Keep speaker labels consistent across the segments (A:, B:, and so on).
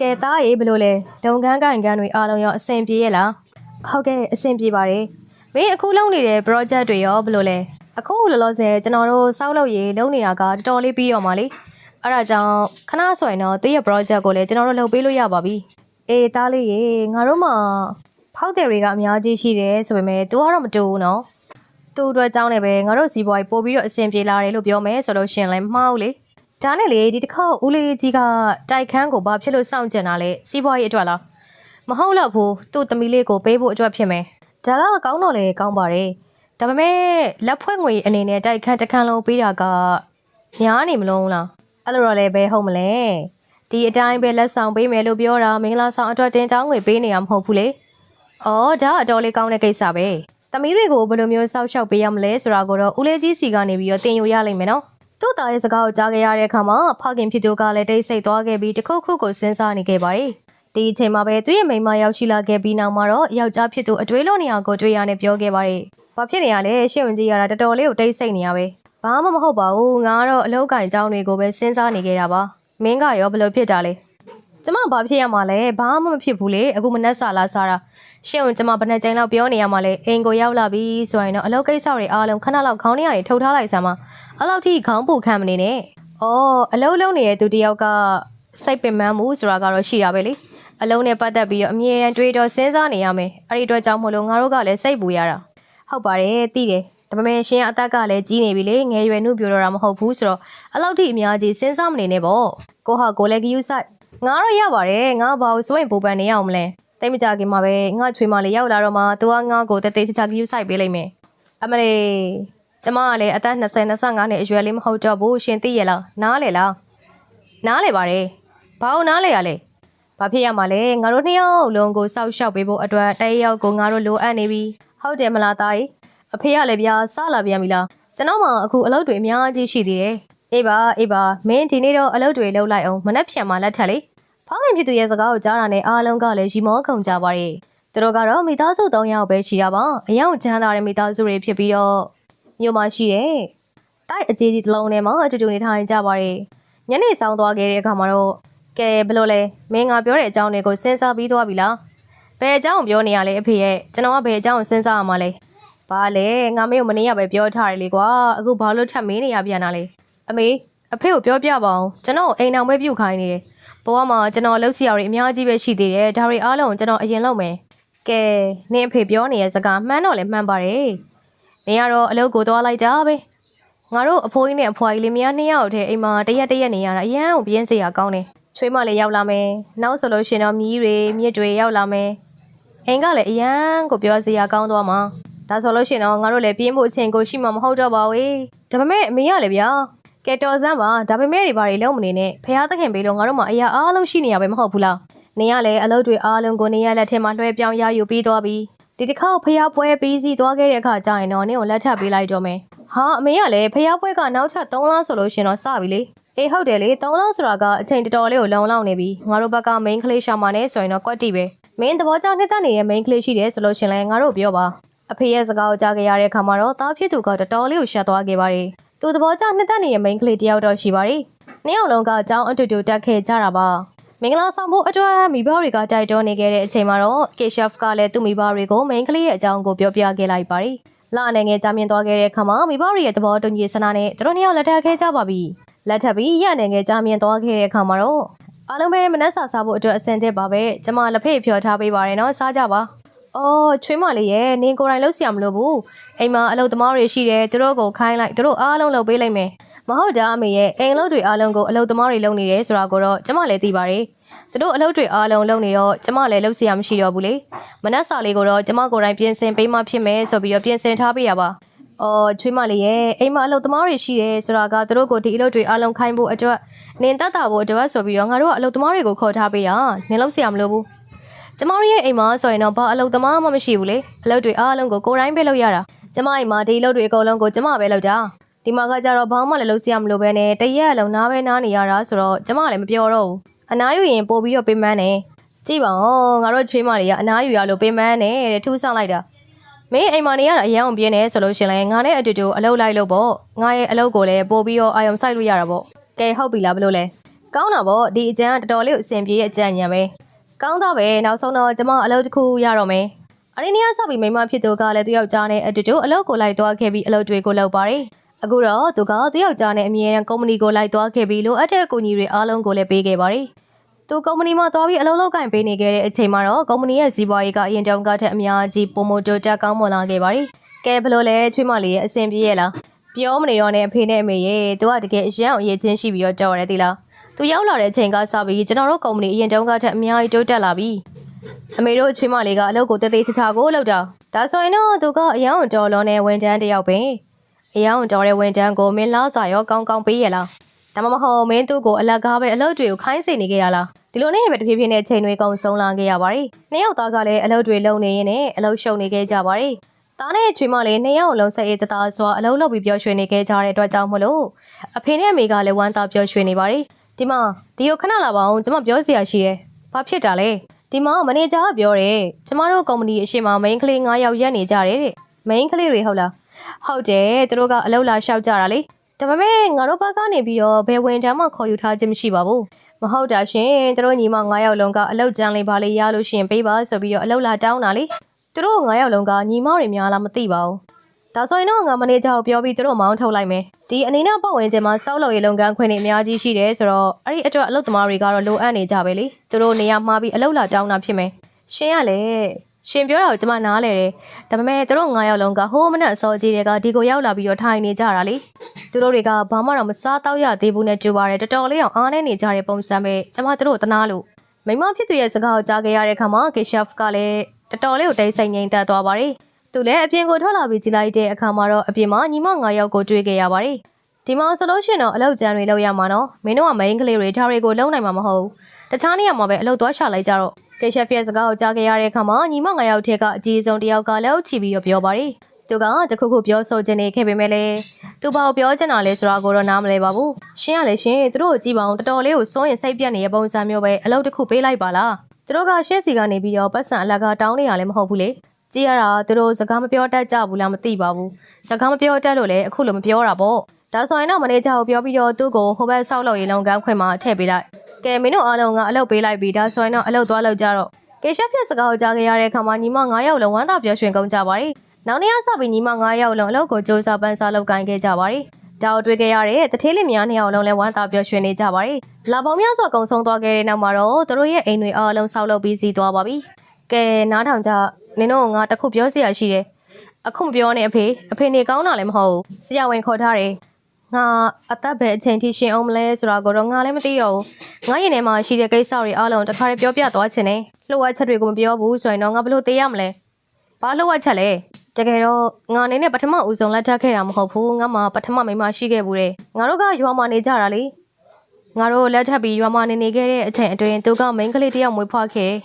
A: ကဲသားရေးဘယ်လိုလဲလုံကန်းကိုင်ကန်းတွေအားလုံးရောအဆင်ပြေရဲ့လားဟုတ်ကဲ့အဆင်ပြေပါတယ်မင်းအခုလုပ်နေတဲ့ project တွေရောဘယ်လိုလဲအခုလောလောဆယ်ကျွန်တော်တို့စောက်လုပ်ရေးလုပ်နေတာကတော်တော်လေးပြီးတော့မှလေအဲ့ဒါကြောင့်ခဏဆိုရင်တော့သူ့ရဲ့ project ကိုလည်းကျွန်တော်တို့လုပ်ပေးလို့ရပါပြီအေးသားလေးရေငါတို့မှဖောက်တယ်တွေကအများကြီးရှိတယ်ဆိုပေမဲ့ तू ကတော့မတူဘူးနော်သူ့အတွက်ကြောင်းနေပဲငါတို့စီးပွားရေးပို့ပြီးတော့အဆင်ပြေလာတယ်လို့ပြောမယ်ဆိုလို့ရှရင်လည်းမမှားဘူးလေ ဒါနဲ့လေဒီတစ်ခေါက်ဦးလေးကြီးကတိုက်ခန်းကိုဘာဖြစ်လို့စောင့်ကြင်တာလဲစီးပွားရေးအတွက်လားမဟုတ်တော့ဘူးသူ့သမီးလေးကိုပေးဖို့အတွက်ဖြစ်မယ်ဒါကကောင်းတော့လေကောင်းပါတယ်ဒါပေမဲ့လက်ဖွဲ့ငွေအနေနဲ့တိုက်ခန်းတစ်ခန်းလုံးပေးတာကများနေမလို့လားအဲ့လိုတော့လည်းပဲဟုတ်မလဲဒီအတိုင်းပဲလက်ဆောင်ပေးမယ်လို့ပြောတာမင်္ဂလာဆောင်အတွက်တင်တောင်းငွေပေးနေရမဟုတ်ဘူးလေအော်ဒါအတော်လေးကောင်းတဲ့ကိစ္စပဲသမီးတွေကိုဘယ်လိုမျိုးစောက်ရှောက်ပေးရမလဲဆိုတာကိုတော့ဦးလေးကြီးစီကနေပြီးတော့တင်ယူရလိမ့်မယ်နော် သူ့သားရဲ့စကားကိုကြားခဲ့ရတဲ့အခါမှာဖခင်ဖြစ်သူကလည်းတိတ်ဆိတ်သွားခဲ့ပြီးတခုခုကိုစဉ်းစားနေခဲ့ပါတယ်။ဒီအချိန်မှာပဲသူ့ရဲ့မိန်းမရောက်ရှိလာခဲ့ပြီးနောက်မှာတော့ယောက်ျားဖြစ်သူအတွေးလို့နေရာကိုတွေ့ရတယ်ပြောခဲ့ပါတယ်။ဘာဖြစ်နေရလဲရှင့်ဝင်ကြီးရတာတော်တော်လေးကိုတိတ်ဆိတ်နေရပဲ။ဘာမှမဟုတ်ပါဘူး။ငါကတော့အလောက်ကင်အကြောင်းတွေကိုပဲစဉ်းစားနေခဲ့တာပါ။မင်းကရောဘယ်လိုဖြစ်တာလဲ။ကျမဘာဖြစ်ရမှာလဲ။ဘာမှမဖြစ်ဘူးလေ။အခုမနှက်စာလာစားတာ။ရှင့်ဝင်ကျမဘယ်နှကြိမ်လောက်ပြောနေရမှာလဲ။အိမ်ကိုရောက်လာပြီဆိုရင်တော့အလောက်ကိစ္စတွေအားလုံးခဏလောက်ခေါင်းထဲကနေထုတ်ထားလိုက်စမ်းပါ။ အဲ့လောက်ထိခေါင်းပူခံမနေနဲ့။အော်အလုံးလုံးနေတဲ့သူတယောက်ကစိတ်ပင်ပန်းမှုဆိုတာကတော့ရှိတာပဲလေ။အလုံးနဲ့ပတ်သက်ပြီးတော့အမြဲတမ်းတွေးတော့စဉ်းစားနေရမယ်။အဲ့ဒီအတွက်ကြောင့်မို့လို့ငါတို့ကလည်းစိတ်ပူရတာ။ဟုတ်ပါတယ်သိတယ်။ဒါပေမဲ့ရှင်အသက်ကလည်းကြီးနေပြီလေငယ်ရွယ်နှုတ်ပြတော့တာမဟုတ်ဘူးဆိုတော့အဲ့လောက်ထိအများကြီးစဉ်းစားမနေနဲ့ပေါ့။ကိုဟာကိုလည်းကယူဆိုင်ငါတော့ရပါတယ်ငါဘာလို့စိုးရင်ပူပန်နေရအောင်မလဲ။တိတ်မကြခင်မှာပဲငါချွေမလေးရောက်လာတော့မှသူကငါ့ကိုတသေးတချာကယူဆိုင်ပေးလိုက်မယ်။အမလေး ကျမကလည်းအသက်20 25နှစ်အရွယ်လေးမဟုတ်တော့ဘူးရှင်သိရလားနားလေလားနားလေပါတယ်ဘာလို့နားလေရလဲဘာဖြစ်ရမှာလဲငါတို့နှစ်ယောက်လုံးကိုစောက်ရှောက်ပေးဖို့အတွက်တရက်ယောက်ကိုငါတို့လိုအပ်နေပြီဟုတ်တယ်မလားတာကြီးအဖေကလည်းဗျာစလာပြန်ပြီလားကျွန်တော်မှအခုအလုပ်တွေအများကြီးရှိသေးတယ်အေးပါအေးပါမင်းဒီနေ့တော့အလုပ်တွေလုပ်လိုက်အောင်မနှက်ဖြန်မှလက်ထက်လေဖောင်းခင်ဖြစ်သူရဲ့စကားကိုကြားတာနဲ့အားလုံးကလည်းရီမောခုန်ကြပါရဲ့သူတို့ကတော့မိသားစု၃ယောက်ပဲရှိတာပါအယောင်ချမ်းသာတဲ့မိသားစုတွေဖြစ်ပြီးတော့ မြို့မှာရှိတယ်။တိုက်အကြီးကြီးတစ်လုံးထဲမှာအတူတူနေထိုင်ကြပါတယ်။ညနေဆောင်သွားခဲ့တဲ့အခါမှာတော့ကဲဘယ်လိုလဲမင်းငါပြောတဲ့အကြောင်းတွေကိုစဉ်းစားပြီးသွားပြီလား။ဘယ်အကြောင်းပြောနေရလဲအဖေရဲ့ကျွန်တော်ကဘယ်အကြောင်းကိုစဉ်းစားရမှာလဲ။ဘာလဲငါမေကိုမနေ့ကပဲပြောထားတယ်လေကွာ။အခုဘာလို့ထပ်မေးနေရပြန်တာလဲ။အမေအဖေကိုပြောပြပါအောင်ကျွန်တော်အိမ်အောင်ပဲပြုတ်ခိုင်းနေတယ်။ဘဝမှာကျွန်တော်လှုပ်ရှားရည်အများကြီးပဲရှိသေးတယ်။ဒါတွေအားလုံးကိုကျွန်တော်အရင်လုပ်မယ်။ကဲနင်းအဖေပြောနေတဲ့စကားမှန်တော့လည်းမှန်ပါတယ်။ နေရတော့အလုပ်ကိုသွားလိုက်တာပဲငါတို့အဖိုးကြီးနဲ့အဖွားကြီးလေးမယားနှစ်ယောက်တည်းအိမ်မှာတရက်တရက်နေရတာအရန်ကိုပြင်းစရာကောင်းတယ်ချွေးမလေးရောက်လာမယ်နောက်ဆိုလို့ရှင်တော့မြီးတွေမြစ်တွေရောက်လာမယ်အိမ်ကလည်းအရန်ကိုပြောစရာကောင်းသွားမှာဒါဆိုလို့ရှင်တော့ငါတို့လည်းပြင်းဖို့အချိန်ကိုရှိမှာမဟုတ်တော့ပါဘူးဒါပေမဲ့အမေရလေဗျာကဲတော်စမ်းပါဒါပေမဲ့တွေဘာတွေလုံးမနေနဲ့ဖះသခင်ပေးလို့ငါတို့မှအရာအားလုံးရှိနေရပဲမဟုတ်ဘူးလားနေရလေအလုပ်တွေအားလုံးကိုနေရလက်ထဲမှာလွှဲပြောင်းရယူပြီးသွားပြီ ဒီတစ်ခါဖျားပွဲပြီးစီသွားခဲ့တဲ့အခါကျရင်တော့နင့်ကိုလက်ထပ်ပေးလိုက်တော့မယ်။ဟာအမေကလည်းဖျားပွဲကနောက်ထပ်3လဆိုလို့ရှင်တော့စပြီလေ။အေးဟုတ်တယ်လေ3လဆိုတာကအချိန်တော်တော်လေးကိုလုံလောက်နေပြီ။ငါတို့ဘက်က main ကလေးရှာမှာနဲ့ဆိုရင်တော့ကွက်တီပဲ။မင်းသဘောကျနှစ်သက်နေတဲ့ main ကလေးရှိတယ်ဆိုလို့ရှင်လဲငါတို့ပြောပါ။အဖေရဲ့စကားကိုကြားခဲ့ရတဲ့အခါမှာတော့သားဖြစ်သူကတော်တော်လေးကိုရှက်သွားခဲ့ပါတယ်။သူသဘောကျနှစ်သက်နေတဲ့ main ကလေးတယောက်တော့ရှိပါတယ်။နှစ်ယောက်လုံးကအကြောင်းအတူတူတက်ခဲ့ကြတာပါ။ မင်္ဂလာဆောင်ဖို့အတွက်မိဘတွေကတိုက်တွန်းနေခဲ့တဲ့အချိန်မှာတော့ K-Chef ကလည်းသူ့မိဘတွေကိုမိန်းကလေးရဲ့အကြောင်းကိုပြောပြခဲ့လိုက်ပါတယ်။လအနေငယ်ကြာမြင့်သွားခဲ့တဲ့အခါမှာမိဘတွေရဲ့သဘောတူညီဆန္ဒနဲ့သူတို့နှစ်ယောက်လက်ထပ်ခဲ့ကြပါပြီ။လက်ထပ်ပြီးရအနေငယ်ကြာမြင့်သွားခဲ့တဲ့အခါမှာတော့အားလုံးပဲမနှက်စာစားဖို့အတွက်အဆင်သင့်ပါပဲ။ကျမလက်ဖေးဖြော်ထားပေးပါရနော်စားကြပါ။အော်ချွေးမလေးရဲ့နင်ကိုယ်တိုင်လှုပ်ရှာမလို့ဘူး။အိမ်မှာအလုပ်သမားတွေရှိတယ်သူတို့ကိုခိုင်းလိုက်သူတို့အားလုံးလုပ်ပေးလိုက်မယ်။ မဟုတ်တာအမေရဲ့အိမ်လုပ်တွေအားလုံးကိုအလုပ်သမားတွေလုပ်နေတယ်ဆိုတာကိုတော့ကျမလည်းသိပါတယ်။သူတို့အလုပ်တွေအားလုံးလုပ်နေတော့ကျမလည်းလုပ်စရာမရှိတော့ဘူးလေမနက်စာလေးကိုတော့ကျမကိုယ်တိုင်ပြင်ဆင်ပေးမှဖြစ်မယ်ဆိုပြီးတော့ပြင်ဆင်ထားပေးရပါအော်ချွေးမလေးရဲ့အိမ်မှာအလုပ်သမားတွေရှိတယ်ဆိုတာကသူတို့ကိုဒီအလုပ်တွေအားလုံးခိုင်းဖို့အတွက်နင်တတ်တာဖို့အတွက်ဆိုပြီးတော့ငါတို့ကအလုပ်သမားတွေကိုခေါ်ထားပေးရနင်လုပ်စရာမလိုဘူးကျမတို့ရဲ့အိမ်မှာဆိုရင်တော့ဘာအလုပ်သမားမှမရှိဘူးလေအလုပ်တွေအားလုံးကိုကိုယ်တိုင်ပဲလုပ်ရတာကျမအိမ်မှာဒီအလုပ်တွေအကုန်လုံးကိုကျမပဲလုပ်တာ ဒီမှာကကြတော့ဘာမှလည်းလုပ်စရာမလိုပဲနဲ့တရက်အလုံးနားပဲနားနေရတာဆိုတော့ကျမလည်းမပြောတော့ဘူးအနားယူရင်ပို့ပြီးတော့ပေးမန်းတယ်ကြည့်ပါဦးငါတို့ချွေးမတွေကအနားယူရလို့ပေးမန်းတယ်တဲ့ထူးဆောင်လိုက်တာမင်းအိမ်မနေရတာအရန်အောင်ပြင်းနေဆိုလို့ရှင်လဲငါနဲ့အတူတူအလုပ်လိုက်လို့ပေါ့ငါရဲ့အလုပ်ကိုလည်းပို့ပြီးတော့အာယုံဆိုင်လို့ရတာပေါ့ကဲဟုတ်ပြီလားဘလို့လဲကောင်းတာပေါ့ဒီအကြံကတော်တော်လေးကိုအဆင်ပြေတဲ့အကြံဉာဏ်ပဲကောင်းတော့ပဲနောက်ဆုံးတော့ကျမအလုပ်တစ်ခုရတော့မယ်အရင်နေ့ကစပြီးမိမဖြစ်သူကလည်းသူယောက်ျားနဲ့အတူတူအလုပ်ကိုလိုက်သွားခဲ့ပြီးအလုပ်တွေကိုလုပ်ပါတယ် အခုတော့သူကသူယောက်ျားနဲ့အမြဲတမ်းကုမ္ပဏီကိုလိုက်သွားခဲ့ပြီးလိုအပ်တဲ့အကူအညီတွေအားလုံးကိုလည်းပေးခဲ့ပါတယ်သူကုမ္ပဏီမှာသွားပြီးအလုပ်လုပ်ကင်ပေးနေခဲ့တဲ့အချိန်မှာတော့ကုမ္ပဏီရဲ့စီးပွားရေးကအရင်တုန်းကထက်အများကြီးပုံမတိုးတက်ကောင်းမွန်လာခဲ့ပါတယ်ကဲဘယ်လိုလဲချွေးမလေးရဲ့အဆင်ပြေရဲ့လားပြောမနေတော့နဲ့အဖေနဲ့အမေရဲ့သူကတကယ်အရန်အရေးချင်းရှိပြီးတော့ကြောက်ရတယ်တိလားသူရောက်လာတဲ့အချိန်ကစပြီးကျွန်တော်တို့ကုမ္ပဏီအရင်တုန်းကထက်အများကြီးတိုးတက်လာပြီ။အမေတို့အချွေးမလေးကအလုပ်ကိုတသေးချာချာကိုလုပ်တာ။ဒါဆိုရင်တော့သူကအယောင်တော်လုံးနဲ့ဝန်ထမ်းတစ်ယောက်ပဲ။ အယောင်တော်တဲ့ဝန်ထမ်းကိုမင်းလားစာရောကောင်းကောင်းပေးရလား။ဒါမှမဟုတ်မင်းသူ့ကိုအလကားပဲအလုပ်တွေကိုခိုင်းစေနေကြတာလား။ဒီလိုနဲ့ပဲတဖြည်းဖြည်းနဲ့ချိန်တွေကုန်ဆုံးလာခဲ့ရပါတယ်။နှစ်ယောက်သားကလည်းအလုပ်တွေလုပ်နေရင်းနဲ့အလုပ်ရှုံနေခဲ့ကြပါတယ်။သားနဲ့ချွေးမလေးနှစ်ယောက်လုံးစိတ်အေးတသားစွာအလုပ်လုပ်ပြီးပျော်ရွှင်နေခဲ့ကြတဲ့အတွက်ကြောင့်မလို့အဖေနဲ့အမေကလည်းဝမ်းသာပျော်ရွှင်နေပါတယ်။ဒီမှာဒီကိုခဏလာပါအောင်ကျွန်မပြောစရာရှိတယ်။ဘာဖြစ်တာလဲ။ဒီမှာမန်နေဂျာကပြောတယ်။ကျမတို့ကုမ္ပဏီအရှိမမိန်းကလေး9ယောက်ရက်နေကြတယ်တဲ့။မိန်းကလေးတွေဟုတ်လား။ ဟုတ်တယ်သူတို့ကအလုပ်လာလျှောက်ကြတာလေ။ဒါပေမဲ့ငါတို့ဘက်ကနေပြီးတော့ဘယ်ဝင်တန်းမှခေါ်ယူထားခြင်းမရှိပါဘူး။မဟုတ်တာရှင်သူတို့ညီမ9ယောက်လုံးကအလုပ်ကြမ်းလေးပါလေးရလို့ရှရင်ပေးပါဆိုပြီးတော့အလုပ်လာတောင်းတာလေ။သူတို့9ယောက်လုံးကညီမတွေများလားမသိပါဘူး။ဒါဆိုရင်တော့ငါမန်နေဂျာကိုပြောပြီးသူတို့မောင်းထုတ်လိုက်မယ်ဒီအနေနဲ့ပတ်ဝန်းကျင်မှာစောက်လုပ်ရေးလုပ်ငန်းခွင်တွေအများကြီးရှိတယ်ဆိုတော့အဲ့ဒီအတွက်အလုပ်သမားတွေကတော့လိုအပ်နေကြပဲလေသူတို့နေရာမှာပြီးအလုပ်လာတောင်းတာဖြစ်မယ်ရှင်ကလည်း ရှင်ပြောတာကိုကျွန်မနားလဲတယ်ဒါပေမဲ့သူတို့9ယောက်လုံးကဟိုးမနဲ့အစောကြီးတွေကဒီကိုရောက်လာပြီးတော့ထိုင်နေကြတာလေသူတို့တွေကဘာမှတော့မစားတော့ရသေးဘူးနဲ့ကြိုပါတယ်တော်တော်လေးအောင်အားနေနေကြတဲ့ပုံစံပဲကျွန်မသူတို့ကိုတနာလို့မိမဖြစ်သူရဲ့စကားကိုကြားခဲ့ရတဲ့အခါမှာကေရှက်ဖ်ကလည်းတော်တော်လေးကိုတိတ်ဆိတ်ငြိမ်သက်သွားပါတယ်သူလည်းအပြင်ကိုထွက်လာပြီးကြည့်လိုက်တဲ့အခါမှာတော့အပြင်မှာညီမ9ယောက်ကိုတွေ့ခဲ့ရပါတယ်။ဒီမှာဆိုလို့ရှိရင်တော့အလောက်ကျန်တွေလောက်ရမှာနော်။မင်းတို့ကမိန်းကလေးတွေဒါတွေကိုလုံနိုင်မှာမဟုတ်ဘူး။တခြားနေရာမှာပဲအလောက်သွားရှာလိုက်ကြတော့ ကေရှက်ဖီရဲ့စကားကိုကြားခဲ့ရတဲ့အခါမှာညီမ9ယောက်ထဲကအကြီးဆုံးတစ်ယောက်ကလည်းချီပြီးတော့ပြောပါတယ်။သူကတခုခုပြောဆိုချင်နေခဲ့ပေမဲ့လည်းသူဘာကိုပြောချင်တာလဲဆိုတာကိုတော့နားမလဲပါဘူး။ရှင်းရလေရှင်သူတို့ကိုကြည့်ပါအောင်တော်တော်လေးကိုစိုးရင်စိတ်ပြတ်နေတဲ့ပုံစံမျိုးပဲအလောက်တစ်ခုပေးလိုက်ပါလား။သူတို့ကရှင်းစီကနေပြီးတော့ပတ်စံအလကားတောင်းနေရလည်းမဟုတ်ဘူးလေ။ကြည့်ရတာသူတို့စကားမပြောတတ်ကြဘူးလားမသိပါဘူးစကားမပြောတတ်လို့လည်းအခုလိုမပြောတာပေါ့ဒါဆိုရင်တော့မန်နေဂျာကိုပြောပြီးတော့သူ့ကိုဟိုဘက်ဆောက်လုပ်ရေးလုပ်ငန်းခွင်မှာထည့်ပေးလိုက် ကဲမင်းတို့အားလုံးကအလုပ်ပေးလိုက်ပြီဒါဆိုရင်တော့အလုပ်သွားလုပ်ကြတော့ကေရှက်ဖြစ်စကားကိုကြားခဲ့ရတဲ့အခါမှာညီမ9ယောက်လုံးဝမ်းသာပျော်ရွှင်ကုန်ကြပါရီနောက်နေ့ကစပြီးညီမ9ယောက်လုံးအလုပ်ကိုစူးစမ်းပန်းစားလုပ်ကိုင်ခဲ့ကြပါရီဒါကိုတွေ့ခဲ့ရတဲ့တထေးလင်များနှစ်ယောက်လုံးလည်းဝမ်းသာပျော်ရွှင်နေကြပါရီလာပေါင်းများစွာကုံဆုံးသွားခဲ့တဲ့နောက်မှာတော့သူတို့ရဲ့အိမ်တွေအားလုံးဆောက်လုပ်ပြီးစီးသွားပါပြီကဲနားထောင်ကြနင်တို့ကငါတစ်ခုပြောစရာရှိတယ်အခုမပြောနဲ့အဖေအဖေနေကောင်းတာလည်းမဟုတ်ဘူးဆရာဝန်ခေါ်ထားတယ် ငါအသက်ပဲအချိန်ထိရှင်အောင်မလဲဆိုတာကိုတော့ငါလည်းမသိရဘူးငါရင်ထဲမှာရှိတဲ့ကိစ္စတွေအားလုံးတစ်ခါတည်းပြောပြသွားချင်တယ်လှုပ်ဝက်ချက်တွေကိုမပြောဘူးဆိုရင်တော့ငါဘလို့သိရမလဲဘာလှုပ်ဝက်ချက်လဲတကယ်တော့ငါအနေနဲ့ပထမဦးဆုံးလက်ထပ်ခဲ့တာမဟုတ်ဘူးငါမှပထမမိန်းမရှိခဲ့ဘူးတဲ့ငါတို့ကရွာမှာနေကြတာလေငါတို့လက်ထပ်ပြီးရွာမှာနေနေခဲ့တဲ့အချိန်အတွင်းသူကမိန်းကလေးတစ်ယောက်မွေးဖွားခဲ့တယ်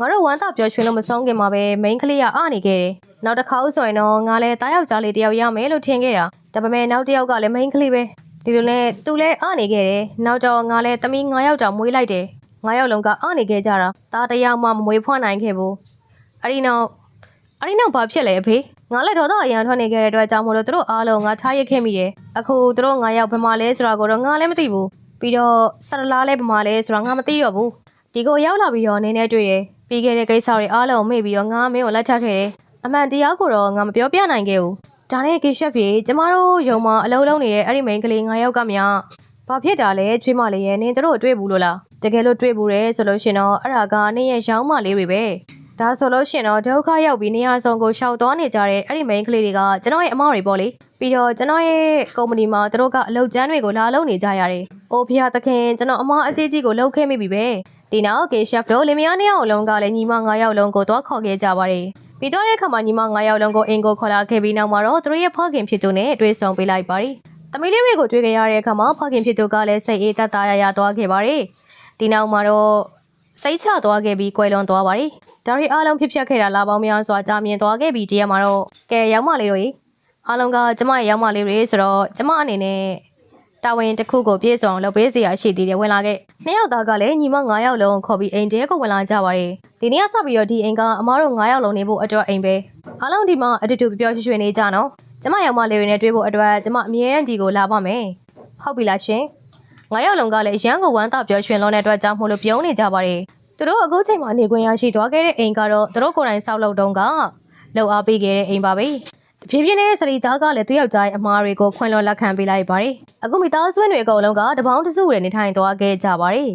A: ငါတို့ဝမ်းသာပျော်ရွှင်လို့မဆုံးခင်မှာပဲမိန်းကလေးကအနေခဲ့တယ်။ နောက်တစ်ခါဆိုရင်တော့ငါလည်းတားယောက်ကြားလေးတယောက်ရမယ်လို့ထင်ခဲ့တာ။ဒါပေမဲ့နောက်တစ်ယောက်ကလည်းမိန်းကလေးပဲ။ဒီလိုနဲ့သူလည်းအနေခဲ့တယ်။နောက်တော့ငါလည်းသမီး9ယောက်တောင်မွေးလိုက်တယ်။9ယောက်လုံးကအနေခဲ့ကြတာ။တားတစ်ယောက်မှမမွေးဖွားနိုင်ခဲ့ဘူး။အဲ့ဒီနောက်အဲ့ဒီနောက်ဘာဖြစ်လဲအဖေ။ငါလည်းတော့တော့အရန်ထွက်နေခဲ့တဲ့အတွက်ကြောင့်မို့လို့သူတို့အားလုံးငါထားရစ်ခဲ့မိတယ်။အခုသူတို့9ယောက်ဘယ်မှာလဲဆိုတာကိုတော့ငါလည်းမသိဘူး။ပြီးတော့ဆရလာလည်းဘယ်မှာလဲဆိုတာငါမသိရဘူး။ဒီကိုရောက်လာပြီးတော့နင်းနေတွေ့တယ်ပြီးခဲ့တဲ့ကိစ္စတွေအားလုံးမေ့ပြီးတော့ငါမင်းကိုလက်ထပ်ခဲ့တယ် အမှန်တရားကိုတော့ငါမပြောပြနိုင်ခဲ့ဘူးဒါနဲ့ကေရှက်ပြေကျမတို့ယုံမှာအလုံးလုံးနေတဲ့အဲ့ဒီမိန်းကလေး9ယောက်ကမြဘာဖြစ်တာလဲချွေးမလေးရဲ့နင်းတို့တွေ့ဘူးလို့လားတကယ်လို့တွေ့ဘူးတယ်ဆိုလို့ရှင်တော့အဲ့ဒါကနင်းရဲ့ရောင်းမလေးတွေပဲဒါဆိုလို့ရှင်တော့ဒုက္ခရောက်ပြီးနေရာဆောင်ကိုရှောက်သွားနေကြတဲ့အဲ့ဒီမိန်းကလေးတွေကကျွန်တော်ရဲ့အမတွေပေါ့လေပြီးတော့ကျွန်တော်ရဲ့ကုမ္ပဏီမှာသူတို့ကအလုပ်ကျန်းတွေကိုလာလုပ်နေကြရတယ်။အိုဖျားသခင်ကျွန်တော်အမအကြီးကြီးကိုလှုပ်ခဲ့မိပြီပဲ။ဒီနောက်ကေရှက်တို့လင်မယားနှစ်ယောက်လုံးကလည်းညီမ9ယောက်လုံးကိုသွားခေါ်ခဲ့ကြပါတယ်။ ပြီးတော့တဲ့အခါမှာညီမ9ယောက်လုံးကိုအင်ကိုခေါ်လာခဲ့ပြီးနောက်မှာတော့သူတို့ရဲ့ဖခင်ဖြစ်သူနဲ့တွေ့ဆုံပေးလိုက်ပါတယ်။သမီးလေးတွေကိုတွေ့ခဲ့ရတဲ့အခါမှာဖခင်ဖြစ်သူကလည်းစိတ်အေးသက်သာရရသွားခဲ့ပါတယ်။ဒီနောက်မှာတော့စိတ်ချသွားခဲ့ပြီးကွယ်လွန်သွားပါတယ်။ဒါရီအားလုံးဖြစ်ပျက်ခဲ့တာလာပေါင်းများစွာကြာမြင့်သွားခဲ့ပြီးတရားမှာတော့ကဲရောက်မလေးတို့ရေအားလုံးကကျမရဲ့ရောက်မလေးတွေဆိုတော့ကျမအနေနဲ့ တာဝန်တစ်ခုကိုပြည့်စုံအောင်လုပ်ပေးစရာရှိသေးတယ်ဝင်လာခဲ့နှစ်ယောက်သားကလည်းညီမ9ယောက်လုံးခေါ်ပြီးအိမ်တဲကိုဝင်လာကြပါတယ်ဒီနေ့ကစပြီးတော့ဒီအိမ်ကအမားတို့9ယောက်လုံးနေဖို့အတွက်အိမ်ပဲအားလုံးဒီမှာအတူတူပျော်ပျော်ရွှင်ရွှင်နေကြနော်ကျမရောက်မလေးတွေနဲ့တွေ့ဖို့အတွက်ကျမအမြဲတမ်းဒီကိုလာပါမယ်ဟုတ်ပြီလားရှင်ငါးယောက်လုံးကလည်းရန်ကိုဝမ်းသာပျော်ရွှင်လွန်တဲ့အတွက်ကြောင့်မို့လို့ပြုံးနေကြပါတယ်သူတို့အခုချိန်မှာနေခွင့်ရရှိသွားခဲ့တဲ့အိမ်ကတော့သူတို့ကိုယ်တိုင်ဆောက်လုပ်တုန်းကလှုပ်အားပေးခဲ့တဲ့အိမ်ပါပဲ တဖြည်းဖြည်းနဲ့စရီသားကလည်းသူ့ယောက်ျားရဲ့အမားတွေကိုခွင့်လွှတ်လက်ခံပေးလိုက်ပါတယ်အခုမိသားစုဝင်တွေအကုန်လုံးကတပေါင်းတစုတွေနေထိုင်သွားခဲ့ကြပါတယ်